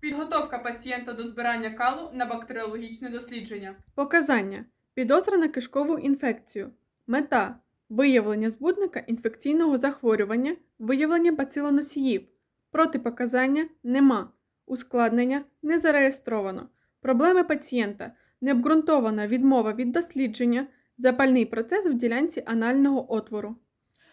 Підготовка пацієнта до збирання калу на бактеріологічне дослідження. Показання. Підозра на кишкову інфекцію. Мета. Виявлення збудника інфекційного захворювання, виявлення бацилоносіїв. Протипоказання нема. Ускладнення не зареєстровано. Проблеми пацієнта. Необґрунтована відмова від дослідження, запальний процес в ділянці анального отвору.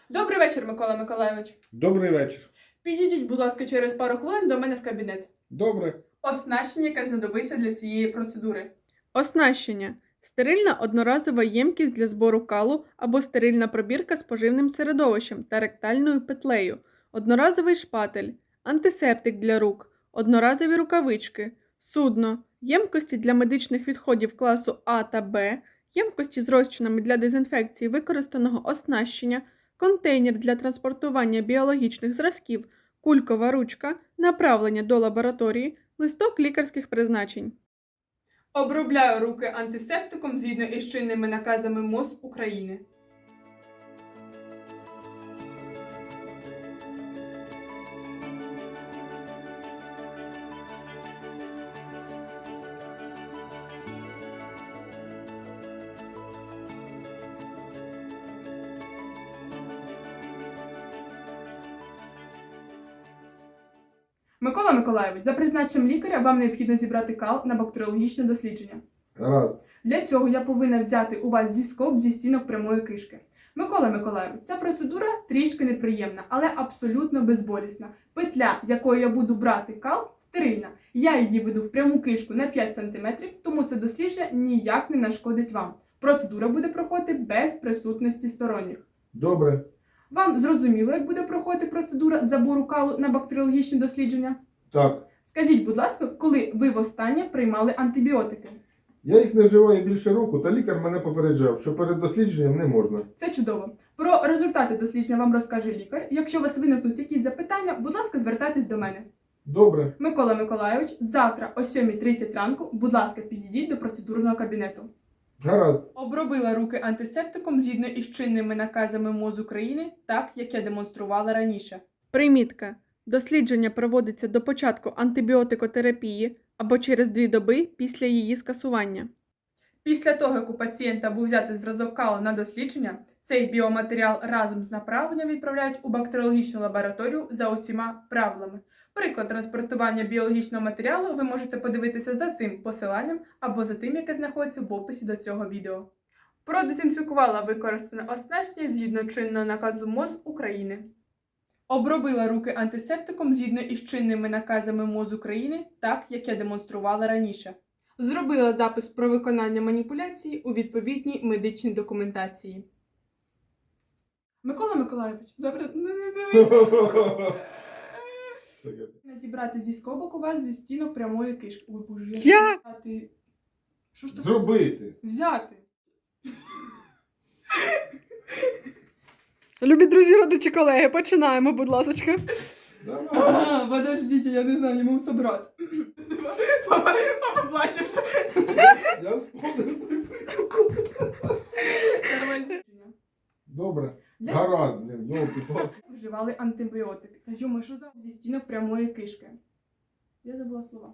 Добрий вечір, Микола Миколайович. Добрий вечір. Підійдіть, будь ласка, через пару хвилин до мене в кабінет. Добре. Оснащення, яке знадобиться для цієї процедури. Оснащення. Стерильна одноразова ємкість для збору калу або стерильна пробірка з поживним середовищем та ректальною петлею, одноразовий шпатель, антисептик для рук, одноразові рукавички, судно, ємкості для медичних відходів класу А та Б, ємкості з розчинами для дезінфекції використаного оснащення, контейнер для транспортування біологічних зразків, кулькова ручка, направлення до лабораторії, листок лікарських призначень. Обробляю руки антисептиком згідно із чинними наказами МОЗ України. Микола Миколайович, за призначенням лікаря вам необхідно зібрати кал на бактеріологічне дослідження. Гаразд. Для цього я повинна взяти у вас зіскоп зі стінок прямої кишки. Микола Миколайович, ця процедура трішки неприємна, але абсолютно безболісна. Петля, якою я буду брати кал, стерильна. Я її веду в пряму кишку на 5 см, тому це дослідження ніяк не нашкодить вам. Процедура буде проходити без присутності сторонніх. Добре. Вам зрозуміло, як буде проходити процедура забору калу на бактеріологічне дослідження? Так. Скажіть, будь ласка, коли ви востаннє приймали антибіотики? Я їх не вживаю більше року, та лікар мене попереджав, що перед дослідженням не можна. Це чудово. Про результати дослідження вам розкаже лікар. Якщо у вас виникнуть якісь запитання, будь ласка, звертайтесь до мене. Добре. Микола Миколайович, завтра о 7.30 ранку, будь ласка, підійдіть до процедурного кабінету. Гаразд. Обробила руки антисептиком згідно із чинними наказами МОЗ України, так як я демонструвала раніше. Примітка. Дослідження проводиться до початку антибіотикотерапії або через дві доби після її скасування. Після того, як у пацієнта був взятий зразок калу на дослідження, цей біоматеріал разом з направленням відправляють у бактеріологічну лабораторію за усіма правилами. Приклад транспортування біологічного матеріалу ви можете подивитися за цим посиланням або за тим, яке знаходиться в описі до цього відео. Продезінфікувала використане оснащення згідно чинного наказу МОЗ України. Обробила руки антисептиком згідно із чинними наказами МОЗ України, так як я демонструвала раніше. Зробила запис про виконання маніпуляції у відповідній медичній документації. Микола Миколайович, добре. Зібрати зі скобок у вас зі стінок прямої кишки. Ой, боже, я взяти. Що ж таке? Зробити. Взяти. Любі друзі, родичі, колеги, починаємо, будь ласка. А, подождите, я не знаю, не можу собрати. Папа, папа плаче. Я вспомнив. Добре. Гаразд, блін, йолки палки вживали антибіотики. Та йому що за зі стінок прямої кишки? Я забула слова.